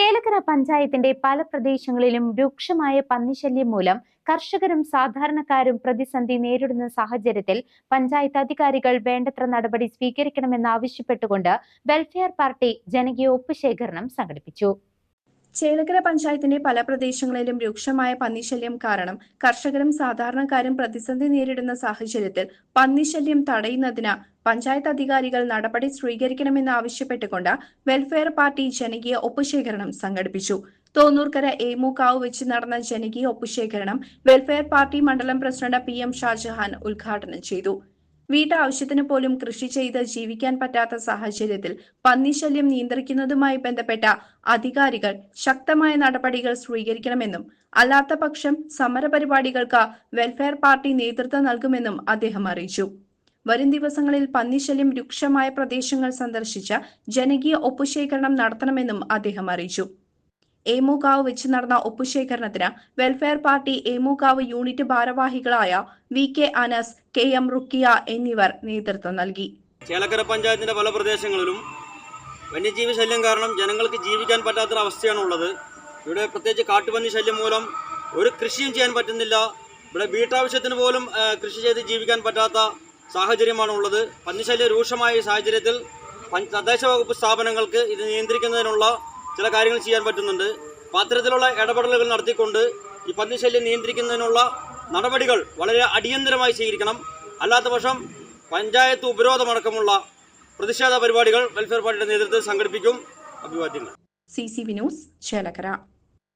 ചേലക്കര പഞ്ചായത്തിന്റെ പല പ്രദേശങ്ങളിലും രൂക്ഷമായ പന്നിശല്യം മൂലം കർഷകരും സാധാരണക്കാരും പ്രതിസന്ധി നേരിടുന്ന സാഹചര്യത്തിൽ പഞ്ചായത്ത് അധികാരികൾ വേണ്ടത്ര നടപടി സ്വീകരിക്കണമെന്നാവശ്യപ്പെട്ടുകൊണ്ട് വെൽഫെയർ പാർട്ടി ജനകീയ ഒപ്പുശേഖരണം സംഘടിപ്പിച്ചു. ചേലക്കര പഞ്ചായത്തിന്റെ പല പ്രദേശങ്ങളിലും രൂക്ഷമായ പന്നിശല്യം കാരണം കർഷകരും സാധാരണക്കാരും പ്രതിസന്ധി നേരിടുന്ന സാഹചര്യത്തിൽ പന്നിശല്യം തടയുന്നതിന് പഞ്ചായത്ത് അധികാരികൾ നടപടി സ്വീകരിക്കണമെന്ന് ആവശ്യപ്പെട്ടുകൊണ്ട് വെൽഫെയർ പാർട്ടി ജനകീയ ഒപ്പുശേഖരണം സംഘടിപ്പിച്ചു. തോന്നൂർക്കര ഏമുക്കാവ് വെച്ച് നടന്ന ജനകീയ ഒപ്പുശേഖരണം വെൽഫെയർ പാർട്ടി മണ്ഡലം പ്രസിഡന്റ് പി എം ഷാജഹാൻ ഉദ്ഘാടനം ചെയ്തു. വീട്ടാവശ്യത്തിന് പോലും കൃഷി ചെയ്ത് ജീവിക്കാൻ പറ്റാത്ത സാഹചര്യത്തിൽ പന്നിശല്യം നിയന്ത്രിക്കുന്നതുമായി ബന്ധപ്പെട്ട അധികാരികൾ ശക്തമായ നടപടികൾ സ്വീകരിക്കണമെന്നും അല്ലാത്ത പക്ഷം സമരപരിപാടികൾക്ക് വെൽഫെയർ പാർട്ടി നേതൃത്വം നൽകുമെന്നും അദ്ദേഹം അറിയിച്ചു. വരും ദിവസങ്ങളിൽ പന്നിശല്യം രൂക്ഷമായ പ്രദേശങ്ങൾ സന്ദർശിച്ച് ജനകീയ ഒപ്പുശേഖരണം നടത്തണമെന്നും അദ്ദേഹം അറിയിച്ചു. ഏമൂക്കാവ് വെച്ച് നടന്ന ഒപ്പുശേഖരണത്തിന് വെൽഫെയർ പാർട്ടി ഏമൂക്കാവ് യൂണിറ്റ് ഭാരവാഹികളായ V K Anas K M Rukkiya എന്നിവർ നേതൃത്വം നൽകി. ചേലക്കര പഞ്ചായത്തിന്റെ പല പ്രദേശങ്ങളിലും വന്യജീവി ശല്യം കാരണം ജനങ്ങൾക്ക് ജീവിക്കാൻ പറ്റാത്തൊരവസ്ഥയാണുള്ളത് ഇവിടെ പ്രത്യേകിച്ച് കാട്ടുപന്നി ശല്യം മൂലം ഒരു കൃഷിയും ചെയ്യാൻ പറ്റുന്നില്ല. ഇവിടെ വീട്ടാവശ്യത്തിന് പോലും കൃഷി ചെയ്ത് ജീവിക്കാൻ പറ്റാത്ത സാഹചര്യമാണ് ഉള്ളത്. പന്നിശല്യം രൂക്ഷമായ ഈ സാഹചര്യത്തിൽ തദ്ദേശ വകുപ്പ് സ്ഥാപനങ്ങൾക്ക് ഇത് നിയന്ത്രിക്കുന്നതിനുള്ള ചില കാര്യങ്ങൾ ചെയ്യാൻ പറ്റുന്നുണ്ട്. അപ്പോൾ അത്തരത്തിലുള്ള ഇടപെടലുകൾ നടത്തിക്കൊണ്ട് ഈ പന്നിശല്യം നിയന്ത്രിക്കുന്നതിനുള്ള നടപടികൾ വളരെ അടിയന്തരമായി സ്വീകരിക്കണം. അല്ലാത്ത പക്ഷം പഞ്ചായത്ത് ഉപരോധമടക്കമുള്ള പ്രതിഷേധ പരിപാടികൾ വെൽഫെയർ പാർട്ടിയുടെ നേതൃത്വത്തിൽ സംഘടിപ്പിക്കും. അഭിവാദ്യങ്ങൾ. C C Vinos Chelakkara.